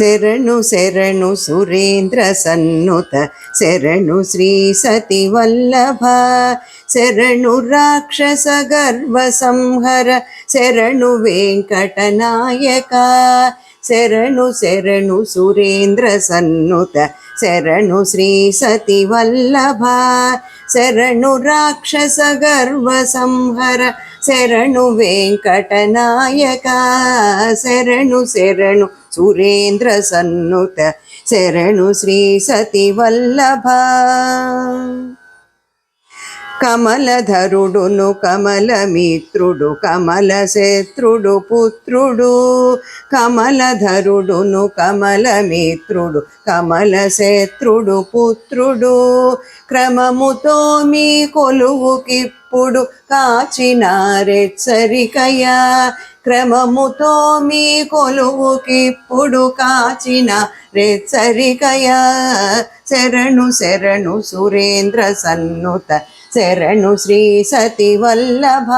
శరణు శరణు సురేంద్ర సన్నుత శరణు శ్రీ సతి వల్లభ శరణు రాక్షస గర్వ సంహర శరణు వెంకటనాయక శరణు శరణు సురేంద్ర సన్నుత శరణు శ్రీ సతి వల్లభ శరణు రాక్షస గర్వ సంహర శరణు వెంకటనాయక శరణు శరణు సురేంద్ర సన్నుత శరణు శ్రీ సతి వల్లభ కమలధరుడును కమలమిత్రుడు కమల శత్రుడు పుత్రుడు. కమలధరుడును కమలమిత్రుడు కమల శత్రుడు పుత్రుడు. క్రమముతో మీ కొలువుకిప్పుడు కాచినారెచ్చరికయా క్రమముతో మీ కొలువుకిప్పుడు కాచిన రెచ్చరికయ. శరణు శరణు సురేంద్ర సన్నుత శరణు శ్రీ సతి వల్లభ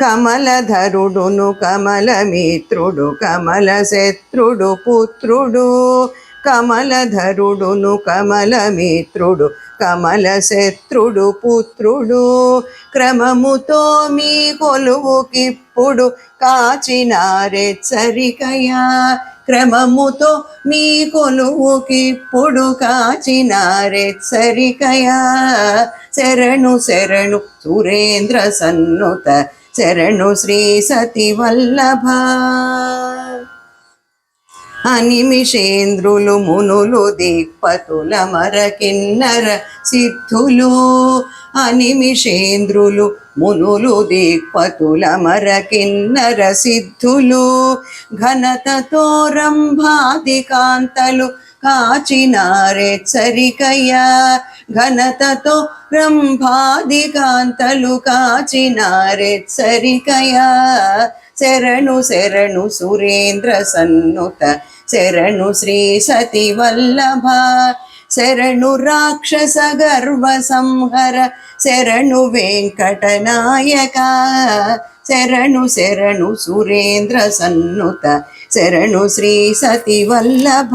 కమలధరుడును కమలమిత్రుడు కమల శత్రుడు పుత్రుడు. కమలధరుడును కమలమిత్రుడు కమల శత్రుడు పుత్రుడు క్రమముతో మీ కొలువుకిప్పుడు కాచినారెచ్చరికయా క్రమముతో మీ కొలువుకిప్పుడు కాచినారెచ్చరికయా శరణు శరణు సురేంద్ర సన్నుత శరణు శ్రీ సతి వల్లభ అనిమిషేంద్రులు మునులు దిక్పతుల మరకిన్నర సిద్ధులు. అనిమిషేంద్రులు మునులు దిక్పతుల మరకిన్నర సిద్ధులు. ఘనతతో రంభాది కాంతలు కాచినారెచ్చరికయ్యా ఘనతతో రంభాది కాంతలు కాచినారెచ్చరికయా శరణు శరణు సురేంద్ర సన్నుత శరణు శ్రీ సతి వల్లభ శరణు రాక్షస గర్వ సంహర శరణు వెంకటనాయక శరణు శరణు సురేంద్ర సన్నుత శరణు శ్రీ సతి వల్లభ.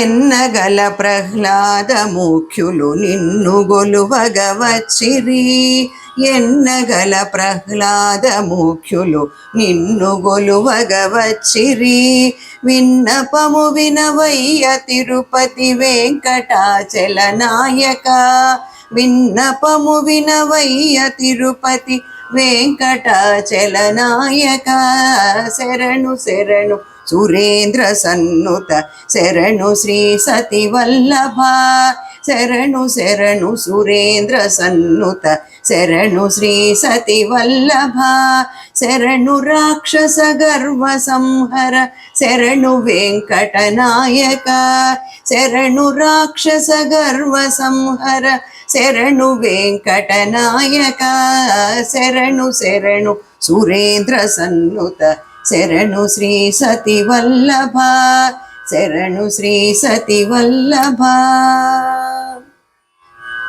ఎన్నగల ప్రహ్లాద ముఖ్యులు నిన్ను గొలువగవచ్చిరి ఎన్నగల ప్రహ్లాద ముఖ్యులు నిన్ను గొలువగ వచ్చిరి విన్నపము వినవయ్య తిరుపతి వెంకటాచల నాయక. విన్నపము వినవయ్య తిరుపతి వెంకటాచల నాయక. శరణు శరణు సురేంద్ర సన్నుత శరణు శ్రీ సతి వల్లభ శరణు శరణు సురేంద్ర సన్నుత శరణు శ్రీ సతి వల్లభ శరణు రాక్షస గర్వ సంహర శరణు వెంకటనాయక శరణు రాక్షస గర్వ సంహర శరణు వెంకటనాయక శరణు శరణు సురేంద్ర సన్నుత శరణు శ్రీ సతి వల్లభ శరణు శ్రీ సతి వల్లభా